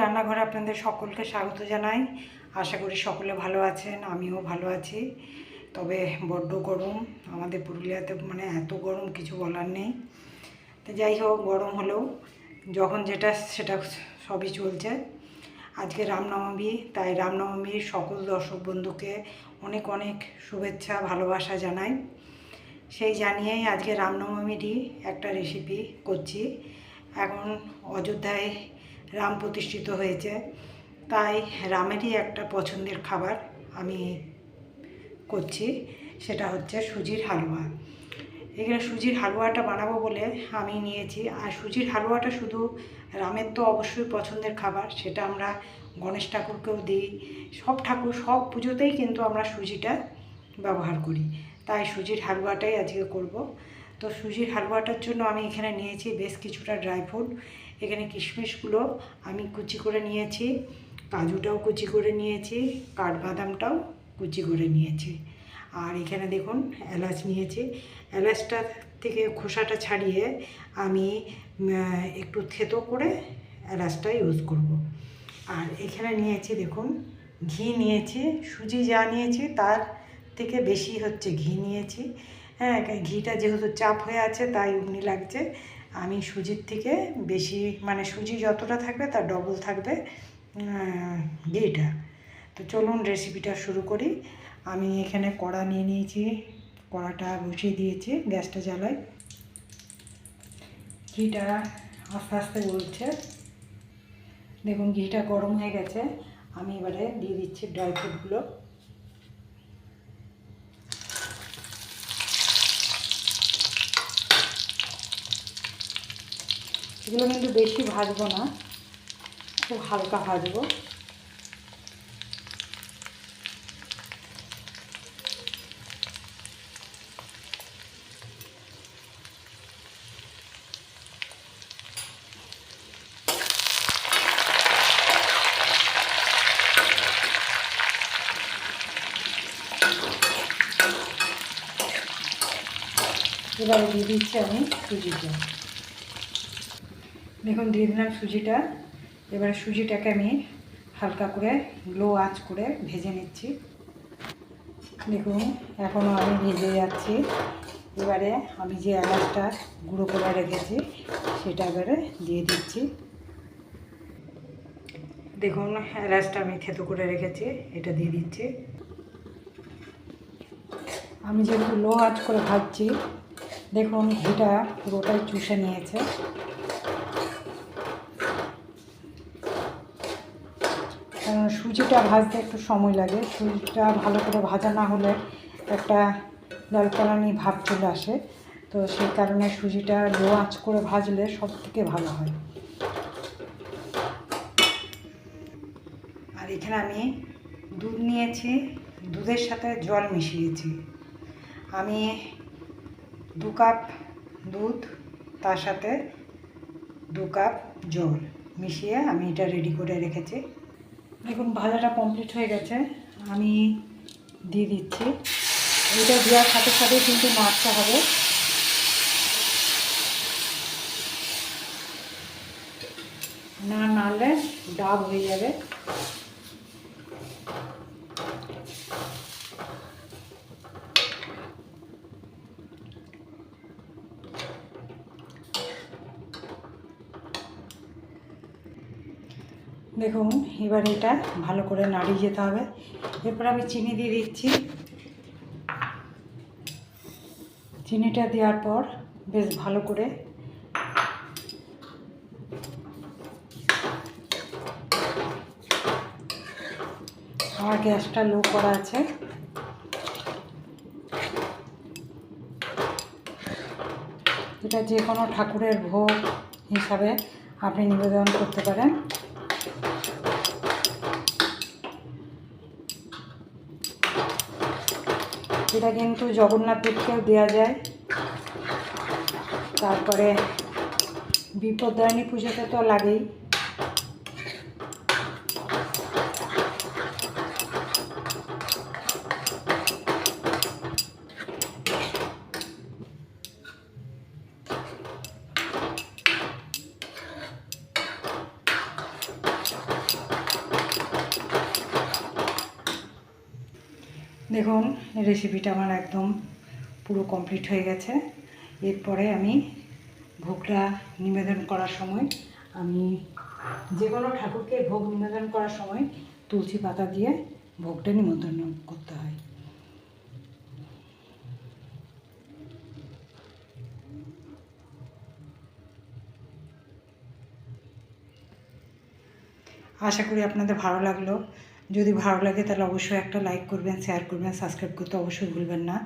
রান্নাঘরে আপনাদের সকলকে স্বাগত জানাই। আশা করি সকলে ভালো আছেন, আমিও ভালো আছি। তবে বড্ড গরম, আমাদের পুরুলিয়াতে মানে এত গরম কিছু বলার নেই। তো যাই হোক, গরম হলেও যখন যেটা সেটা সবই চলছে। আজকে রামনবমী, তাই রামনবমীর সকল দর্শক বন্ধুকে অনেক অনেক শুভেচ্ছা, ভালোবাসা জানাই। সেই জানিয়েই আজকে রামনবমীরই একটা রেসিপি করছি। এখন অযোধ্যায় রাম প্রতিষ্ঠিত হয়েছে। তাই রামেরই একটা পছন্দের খাবার আমি করছি, সেটা হচ্ছে সুজির হালুয়া। এখানে সুজির হালুয়াটা বানাবো বলে আমি নিয়েছি। আর সুজির হালুয়াটা শুধু রামের তো অবশ্যই পছন্দের খাবার, সেটা আমরা গণেশ ঠাকুরকেও দিই। সব ঠাকুর, সব পুজোতেই কিন্তু আমরা সুজিটা ব্যবহার করি। তাই সুজির হালুয়াটাই আজকে করব। তো সুজির হালুয়াটার জন্য আমি এখানে নিয়েছি বেশ কিছুটা ড্রাই ফ্রুট। এখানে কিশমিশগুলো আমি কুচি করে নিয়েছি, কাজুটাও কুচি করে নিয়েছি, কাঠবাদামটাও কুচি করে নিয়েছি। আর এখানে দেখুন, এলাচ নিয়েছি। এলাচটা থেকে খোসাটা ছাড়িয়ে আমি একটু থেতো করে এলাচটা ইউজ করব। আর এখানে নিয়েছি দেখুন, ঘি নিয়েছি। সুজি যা নিয়েছি তার থেকে বেশি হচ্ছে ঘি নিয়েছি। হ্যাঁ ঘিটা যেহেতু চাপ হয়ে আছে, তাই উগনি লাগছে। আমি সুজির থেকে বেশি মানে সুজি যতটা থাকবে তার ডবল থাকবে ঘিটা। তো চলুন রেসিপিটা শুরু করি। আমি এখানে কড়া নিয়ে নিয়েছি, কড়াটা বসিয়ে দিয়েছি গ্যাসটা জ্বালাই ঘিটা আস্তে আস্তে বলছে দেখুন, ঘিটা গরম হয়ে গেছে। আমি এবারে দিয়ে দিচ্ছি ড্রাই ফ্রুটগুলো এগুলো কিন্তু বেশি ভাজবো না খুব হালকা ভাজবো। এবারে দিয়ে দিচ্ছি আমি সুজিটা দেখুন, দিয়ে দিলাম সুজিটা। এবারে সুজিটাকে আমি হালকা করে লো আঁচ করে ভেজে নিচ্ছি। দেখুন এখনও আমি ভেজে যাচ্ছি। এবারে আমি যে এলাচটা গুঁড়ো করে রেখেছি, সেটা এবারে দিয়ে দিচ্ছি। দেখুন, এলাচটা আমি থেতো করে রেখেছি, এটা দিয়ে দিচ্ছি। আমি যেহেতু লো আঁচ করে ভাজছি, দেখুন, ঘিটা পুরোটাই চুষে নিয়েছে। সুজিটা ভাজতে একটু সময় লাগে। সুজিটা ভালো করে ভাজা না হলে একটা লালকালানি ভাব চলে আসে। তো সেই কারণে সুজিটা লো আঁচ করে ভাজলে সব থেকে ভালো হয়। আর এখানে আমি দুধ নিয়েছি। দুধের সাথে জল মিশিয়েছি। আমি দু কাপ দুধ, তার সাথে দু কাপ জল মিশিয়ে আমি এটা রেডি করে রেখেছি। দেখুন, ভাজাটা কমপ্লিট হয়ে গেছে। আমি দিয়ে দিচ্ছি। এটা দেওয়ার সাথে সাথে কিন্তু মাছটা হবে। না নাড়লে ডাব হয়ে যাবে। দেখুন, এবার এটা ভালো করে নাড়িয়ে যেতে হবে। এরপর আমি চিনি দিয়ে দিচ্ছি। চিনিটা দেওয়ার পর বেশ ভালো করে আমার গ্যাসটা লো করা আছে। এটা যে কোনো ঠাকুরের ভোগ হিসাবে আপনি নিবেদন করতে পারেন। এটা কিন্তু জগন্নাথ দেওয়া যায়। তারপরে বিপদায়নী পুজোতে তো লাগেই। দেখুন রেসিপিটা আমার একদম পুরো কমপ্লিট হয়ে গেছে। এরপরে আমি ভোগটা নিবেদন করার সময় আমি যে কোনো ঠাকুরকে ভোগ নিবেদন করার সময় তুলসী পাতা দিয়ে ভোগটা নিমন্ত্রণ করতে হয়। আশা করি আপনাদের ভালো লাগল। যদি ভালো লাগে তাহলে অবশ্যই একটা লাইক করবেন শেয়ার করবেন সাবস্ক্রাইব করতে অবশ্যই ভুলবেন না।